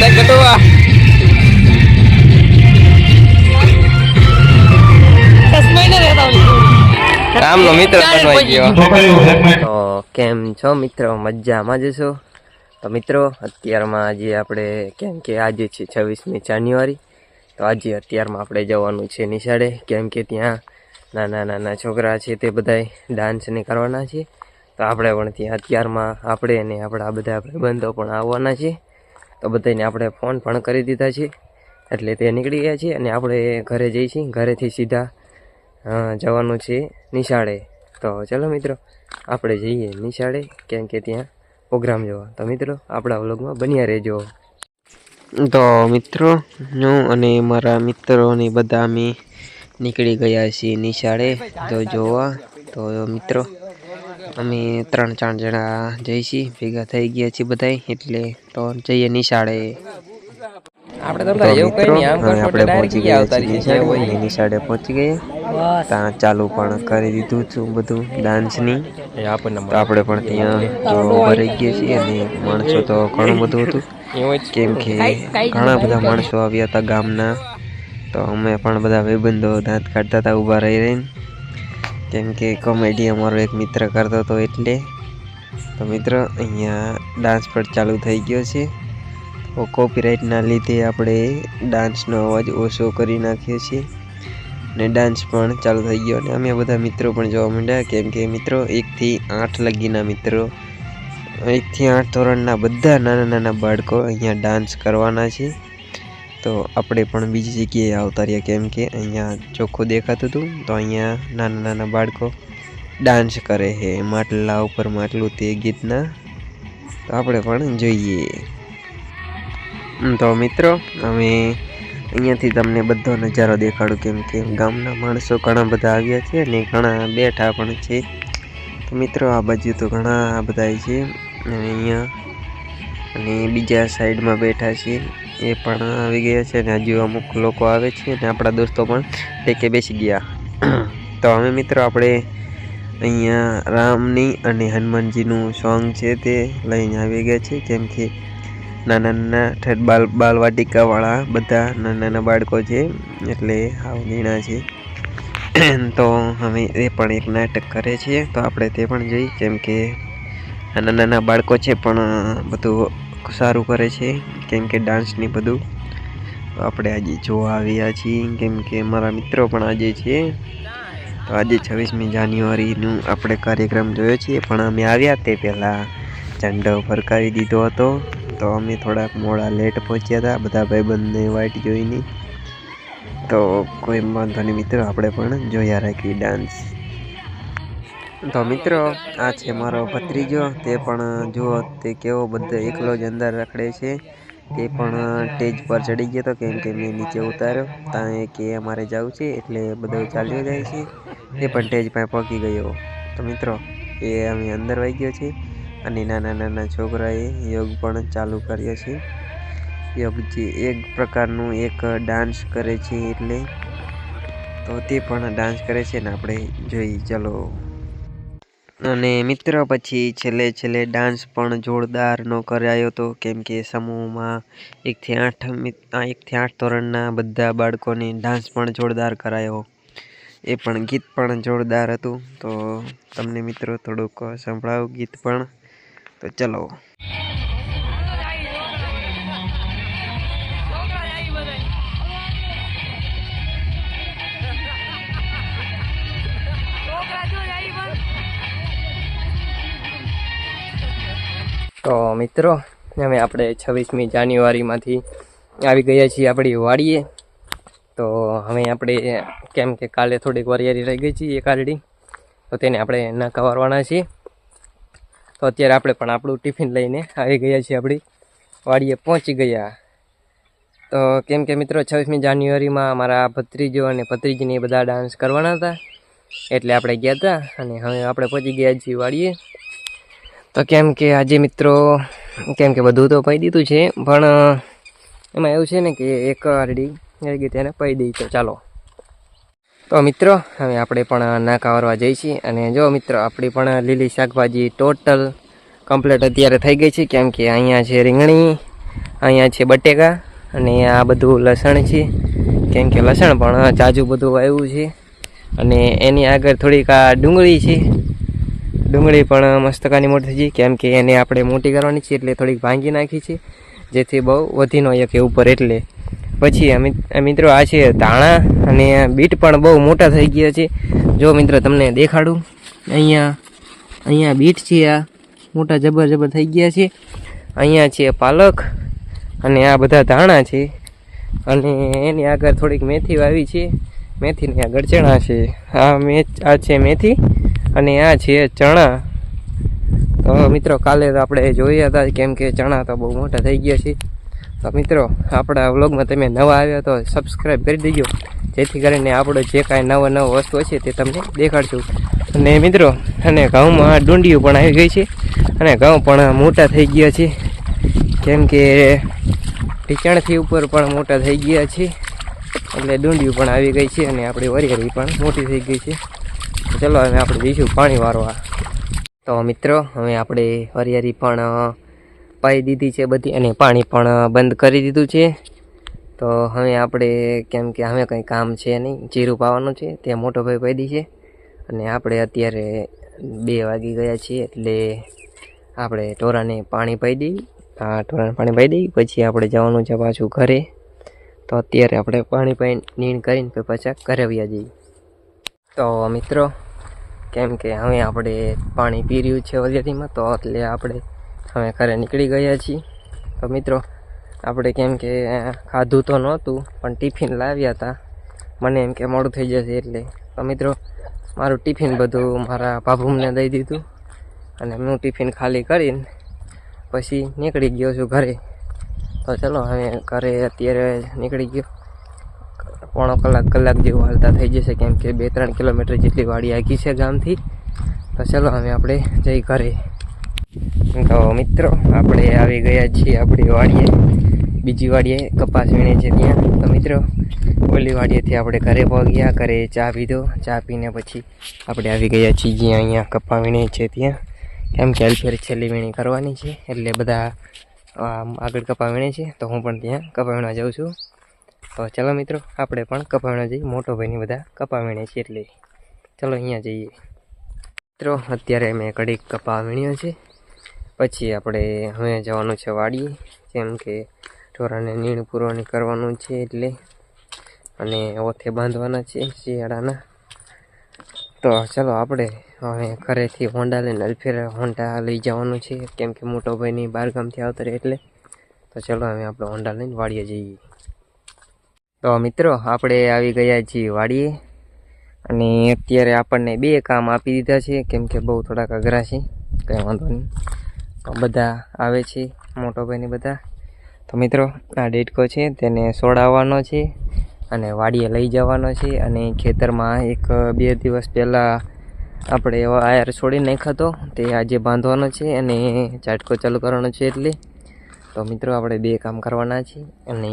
બધા કટોવા રામનો મિત્ર બનવાઈ ગયો. તો કેમ છો મિત્રો? મજામાં જ છો? તો મિત્રો અત્યારમાં આજે આપણે કેમ કે આજે છે છવ્વીસમી જાન્યુઆરી. તો આજે અત્યારમાં આપણે જવાનું છે નિશાળે. કેમ કે ત્યાં નાના નાના છોકરા છે તે બધાય ડાન્સને કરવાના છે. તો આપણે પણ ત્યાં અત્યારમાં આપણે અને આપણા બધા ભાઈબંધો પણ આવવાના છે. તો બધાને આપણે ફોન પણ કરી દીધા છે. એટલે તે નીકળી ગયા છીએ અને આપણે ઘરે જઈશું ઘરેથી સીધા જવાનું છે નિશાળે. તો ચલો મિત્રો, આપણે જઈએ નિશાળે, કેમ કે ત્યાં પ્રોગ્રામ જોવા. તો મિત્રો, આપણા વ્લોગમાં બન્યા રહેજો. તો મિત્રો, હું અને મારા મિત્રોને બધા અમે નીકળી ગયા છીએ નિશાળે. તો જોવા, તો મિત્રો અમે ત્રણ ચાર જણા જઈશી ભેગા થઈ ગયા છીએ બધા એટલે તો જઈએ નિશાળે. આપણે પહોંચી ગયા છીએ નિશાળે. પહોંચી ગયા. ત્યાં ચાલુ પણ કરી દીધું છું બધું ડાન્સની. આપણે પણ ત્યાં તો ભરાઈ ગયા છીએ અને માણસો તો ઘણું બધું હતું. કેમ કે ઘણા બધા માણસો આવ્યા હતા ગામના. તો અમે પણ બધા ભાઈબંધો દાંત કાઢતા હતા ઊભા રહી રહીને. કેમ કે કોમેડી અમારો એક મિત્ર કરતો હતો એટલે. તો મિત્રો, અહીંયા ડાન્સ પણ ચાલુ થઈ ગયો છે. તો કોપીરાઇટના લીધે આપણે ડાન્સનો અવાજ ઓછો કરી નાખ્યો છે ને ડાન્સ પણ ચાલુ થઈ ગયો. અને અમે બધા મિત્રો પણ જોવા માંડ્યા. કેમ કે મિત્રો એકથી આઠ લગીના મિત્રો. એકથી આઠ ધોરણના બધા નાના નાના બાળકો અહીંયા ડાન્સ કરવાના છે. તો આપણે પણ બીજી જગ્યાએ આવતા રહ્યા કેમ કે અહીંયા ચોખ્ખું દેખાતું હતું. તો અહીંયા નાના નાના બાળકો ડાન્સ કરે છે. માટલા ઉપર માટલું તે ગીતના. તો આપણે પણ જોઈએ. તો મિત્રો, અમે અહીંયાથી તમને બધો નજારો દેખાડું કેમ કે ગામના માણસો ઘણા બધા આવ્યા છે અને ઘણા બેઠા પણ છે. તો મિત્રો, આ બાજુ તો ઘણા બધા છે. અને અહીંયા અને બીજા સાઈડમાં બેઠા છે. એ પણ આવી ગયા છે અને હજુ અમુક લોકો આવે છે અને આપણા દોસ્તો પણ ટેકે બેસી ગયા. તો હવે મિત્રો આપણે અહીંયા રામની અને હનુમાનજીનું સોંગ છે તે લઈને આવી ગયા છે. કેમ કે નાના નાના ઠેઠ બાલ બાલવાટિકાવાળા બધા નાના નાના બાળકો છે એટલે આવ ઝીણા છે. તો હવે એ પણ એક નાટક કરે છે. તો આપણે તે પણ જોઈ કેમ કે નાના નાના બાળકો છે પણ બધું સારું કરે છે, કેમ કે ડાન્સની બધું. તો આપણે આજે જોવા આવ્યા છીએ, કેમ કે મારા મિત્રો પણ આજે છે. તો આજે છવ્વીસમી જાન્યુઆરીનું આપણે કાર્યક્રમ જોયો છીએ, પણ અમે આવ્યા તે પહેલાં ઝંડો ફરકાવી દીધો હતો. તો અમે થોડાક મોડા લેટ પહોંચ્યા હતા, બધા ભાઈબંધને વાઇટ જોઈને. તો કોઈ વાંધો નહીં, મિત્રો, આપણે પણ જોયા રાખી ડાન્સ તો મિત્રો, આ છે મારો ભત્રીજો. તે પણ, જુઓ, તે કેવો બધો એકલો જ અંદર રખડે છે. તે પણ સ્ટેજ પર ચડી ગયો હતો કેમ કે મેં નીચે ઉતાર્યો. ત્યાં કે અમારે જવું છે એટલે બધો ચાલ્યો જાય છે. તે પણ સ્ટેજ પાસે પહોંચી ગયો. તો મિત્રો, એ અમે અંદર વહી ગયો છે અને નાના નાના છોકરાએ યોગ પણ ચાલુ કર્યો છે. યોગ જે એક પ્રકારનું એક ડાન્સ કરે છે એટલે તો તે પણ ડાન્સ કરે છે ને આપણે જોઈ ચલો. અને મિત્ર પછી છેલ્લે છેલ્લે ડાન્સ પણ જોરદારનો કરાયો હતો કેમ કે સમૂહમાં એકથી આઠ એકથી આઠ ધોરણના બધા બાળકોને ડાન્સ પણ જોરદાર કરાયો. એ પણ ગીત પણ જોરદાર હતું. તો તમને મિત્રો થોડુંક સંભળાવું ગીત પણ. તો ચલો. તો મિત્રો હવે આપણે છવ્વીસમી જાન્યુઆરીમાંથી આવી ગયા છીએ આપણી વાડીએ. તો હવે આપણે કેમ કે કાલે થોડીક વરિયારી રહી ગઈ છીએ એક આરડી, તો તેને આપણે નાકા વારવાના છીએ. તો અત્યારે આપણે પણ આપણું ટિફિન લઈને આવી ગયા છીએ આપણી વાડીએ પહોંચી ગયા. તો કેમ કે મિત્રો, છવ્વીસમી જાન્યુઆરીમાં મારા ભત્રીજો અને ભત્રીજીને બધા ડાન્સ કરવાના હતા. એટલે આપણે ગયા હતા અને હવે આપણે પહોંચી ગયા છીએ વાડીએ. તો કેમ કે આજે મિત્રો, કેમ કે બધું તો પાઈ દીધું છે, પણ એમાં એવું છે ને કે એક આરડી રહી એને પાઈ દઈ તો ચાલો. તો મિત્રો, હવે આપણે પણ નાકા વારવા જઈએ છીએ અને જો મિત્રો, આપણી પણ લીલી શાકભાજી ટોટલ કમ્પ્લીટ અત્યારે થઈ ગઈ છે, કેમ કે અહીંયા છે રીંગણી, અહીંયા છે બટેકા અને આ બધું લસણ છે. કેમ કે લસણ પણ જાજુ બધું વાવ્યું છે અને એની આગળ થોડીક આ ડુંગળી છે. ડુંગળી પણ મસ્તકાની મોટી થઈ કેમ કે એને આપણે મોટી કરવાની છે એટલે થોડીક ભાંગી નાખી છે. જેથી બહુ વધી ન શકે ઉપર એટલે. પછી મિત્રો આ છે ધાણા અને બીટ પણ બહુ મોટા થઈ ગયા છે. જો મિત્રો તમને દેખાડું. અહીંયા અહીંયા બીટ છે આ. મોટા જબર જબર થઈ ગયા છે. અહીંયા છે પાલક અને આ બધા ધાણા છે. અને એની આગળ થોડીક મેથી વાવી છે. મેથીની આગળ ચણા છે. આ મેચ, આ છે મેથી. અને આ છે ચણા. તો મિત્રો, કાલે તો આપણે જોયા હતા કેમ કે ચણા તો બહુ મોટા થઈ ગયા છે. તો મિત્રો, આપણા વ્લોગમાં તમે નવા આવ્યા તો સબસ્ક્રાઈબ કરી દેજો. જેથી કરીને આપણો જે કાંઈ નવા નવા વસ્તુ હશે તે તમને દેખાડશું. અને મિત્રો, અને ઘઉંમાં ડુંડીઓ પણ આવી ગઈ છે. અને ઘઉં પણ મોટા થઈ ગયા છે. કેમ કે ઢીચણથી ઉપર પણ મોટા થઈ ગયા છે. એટલે ડુંડીઓ પણ આવી ગઈ છે અને આપણી વરિયારી પણ મોટી થઈ ગઈ છે. ચલો, હવે આપણે જઈશું પાણી વારવા. તો મિત્રો, હવે આપણે હરિયારી પણ પાઈ દીધી છે બધી અને પાણી પણ બંધ કરી દીધું છે. તો હવે આપણે કેમ કે હવે કંઈ કામ છે નહીં. જીરું પાવાનું છે ત્યાં મોટો ભાઈ પાઈ દી છે. અને આપણે અત્યારે બે વાગી ગયા છીએ, એટલે આપણે ટોરાને પાણી પાઈ દઈ આ ટોરાને પાણી પાઈ દઈ, પછી આપણે જવાનું છે પાછું ઘરે. તો અત્યારે આપણે પાણી પાઈ, નીણ કરીને પછી પાછા ઘરે આવ્યા જઈએ. તો મિત્રો કેમ કે હવે આપણે પાણી પી રહ્યું છે વરિયાળીમાં તો એટલે આપણે હવે ઘરે નીકળી ગયા છીએ. તો મિત્રો, આપણે કેમ કે ખાધું તો નહોતું, પણ ટિફિન લાવ્યા હતા. મને એમ કે મોડું થઈ જશે એટલે. તો મિત્રો, મારું ટિફિન બધું મારા ભાભુમને દઈ દીધું અને હું ટિફિન ખાલી કરીને પછી નીકળી ગયો છું ઘરે. તો ચલો, હવે ઘરે અત્યારે નીકળી ગયો. પોણો કલાક કલાક જેવું હાલતા થઈ જશે, કેમ કે બે ત્રણ કિલોમીટર જેટલી વાડી આગી છે ગામથી. તો ચલો હવે આપણે જઈ ઘરે. તો મિત્રો, આપણે આવી ગયા છીએ આપણી વાડીએ. બીજી વાડીએ કપાસ વીણે છે ત્યાં. તો મિત્રો, ઓલી વાડીએથી આપણે ઘરે પહોંચ્યા, ઘરે ચા પીધો. ચા પીને પછી આપણે આવી ગયા છીએ જ્યાં અહીંયા કપા વીણે છે ત્યાં. કેમ કે હેલ્પેર છેલ્લી વીણી કરવાની છે, એટલે બધા આગળ કપા વીણે છે, તો હું પણ ત્યાં કપા વીણવા જાઉં છું. તો ચલો મિત્રો, આપણે પણ કપા જઈએ. મોટો ભાઈની બધા કપા છીએ એટલે ચલો અહીંયા જઈએ. મિત્રો, અત્યારે મેં કડીક કપા વીણ્યો છે. પછી આપણે હવે જવાનું છે વાડીએ, જેમ કે ઢોરાને નીણ પૂરવાની કરવાનું છે એટલે અને ઓથે બાંધવાના છે શિયાળાના. તો ચલો આપણે હવે ઘરેથી હોન્ડા લઈને અલફેર હોન્ડા લઈ જવાનું છે. કેમ કે મોટો ભાઈની બહારગામથી આવતા રહે એટલે. તો ચલો હવે આપણે હોન્ડા લઈને વાડીએ જઈએ. તો મિત્રો, આપણે આવી ગયા છીએ વાડીએ અને અત્યારે આપણને બે કામ આપી દીધા છે. કેમ કે બહુ થોડાક અઘરા છે, કંઈ વાંધો નહીં. તો બધા આવે છે, મોટો ભાઈને બધા. તો મિત્રો, આ ડેટકો છે, તેને સોડાવવાનો છે અને વાડીએ લઈ જવાનો છે અને ખેતરમાં એક, બે દિવસ પહેલાં આપણે એવો આયર છોડી નાખ્યો તે આજે બાંધવાનો છે અને ઝાટકો ચાલુ કરવાનો છે એટલે. તો મિત્રો, આપણે બે કામ કરવાના છે અને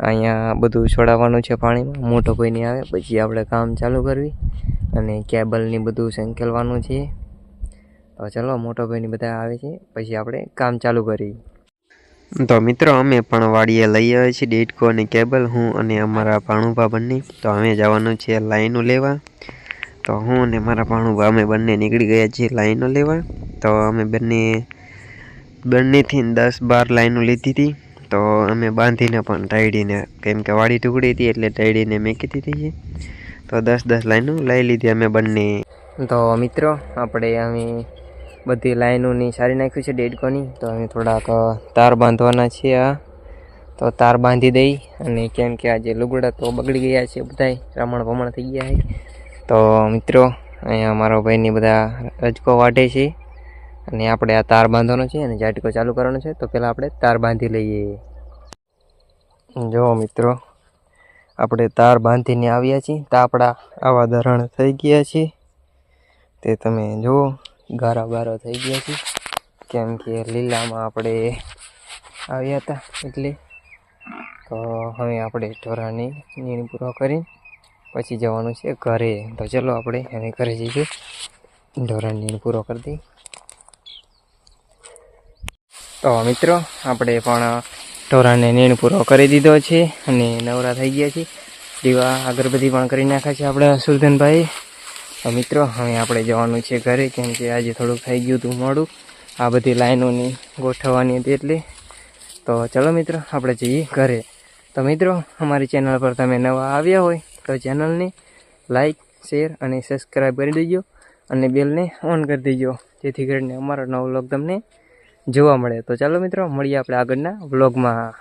અહીંયા બધું છોડાવવાનું છે પાણીમાં. મોટો કોઈ નહીં આવે. પછી આપણે કામ ચાલુ કરવી અને કેબલની બધું સંકેલવાનું છે. તો ચલો, મોટો ભાઈની બધા આવે છે. પછી આપણે કામ ચાલુ કરી તો મિત્રો, અમે પણ વાડીએ લઈ આવ્યા છીએ ડેટકો અને કેબલ હું અને અમારા ભાણુભા બંને. તો અમે જવાનું છે લાઈનો લેવા. તો હું અને મારા ભાણુભા અમે બંને નીકળી ગયા છીએ લાઈનો લેવા. તો અમે બંને, બંનેથી દસ બાર લાઈનો લીધી હતી. તો અમે બાંધીને પણ ટાઈડીને કેમ કે વાડી ટુકડી હતી એટલે ટાઈડીને મેકી દીધી છે તો દસ દસ લાઈનો લઈ લીધી અમે બંને. તો મિત્રો, આપણે અમે બધી લાઈનોની સારી નાખ્યું છે ડેડકોની. તો અમે થોડાક તાર બાંધવાના છીએ આ. તો તાર બાંધી દઈ અને કેમ કે આજે લુગડા તો બગડી ગયા છે બધાય, રમણ ભમણ થઈ ગયા છે. તો મિત્રો, અહીંયા મારો ભાઈની બધા રજકો વાટે છે. અને આપણે આ તાર બાંધવાનો છે અને ઝાટકો ચાલુ કરવાનો છે, તો પહેલાં આપણે તાર બાંધી લઈએ. જો મિત્રો, આપણે તાર બાંધીને આવ્યા છીએ. તો આપણા આવા ધરણ થઈ ગયા છે. તે તમે જુઓ ગારા ગારો થઈ ગયા છે. કેમ કે લીલામાં આપણે આવ્યા હતા એટલે તો હવે આપણે ઢોરાની નીણ પૂરો કરી પછી જવાનું છે ઘરે. તો ચલો આપણે હવે ઘરે જઈએ. ઢોરાની નીણ પૂરો કરી દઈ તો મિત્રો, આપણે પણ ઢોરાને નીણ પૂરો કરી દીધો છે અને નવરા થઈ ગયા છે. દીવા અગરબત્તી પણ કરી નાખ્યા છે આપણે સુરધનભાઈ. તો મિત્રો, હવે આપણે જવાનું છે ઘરે, કેમ કે આજે થોડુંક થઈ ગયું હતું મોડું. આ બધી લાઈનોની ગોઠવવાની હતી એટલે. તો ચલો મિત્રો, આપણે જઈએ ઘરે. તો મિત્રો, અમારી ચેનલ પર તમે નવા આવ્યા હોય, તો ચેનલને લાઈક, શેર અને સબસ્ક્રાઈબ કરી દેજો અને બેલને ઓન કરી દેજો, જેથી કરીને અમારો નવો વ્લોગ તમને જોવા મળે. તો ચાલો મિત્રો મળીએ આપણે આગળના વ્લોગમાં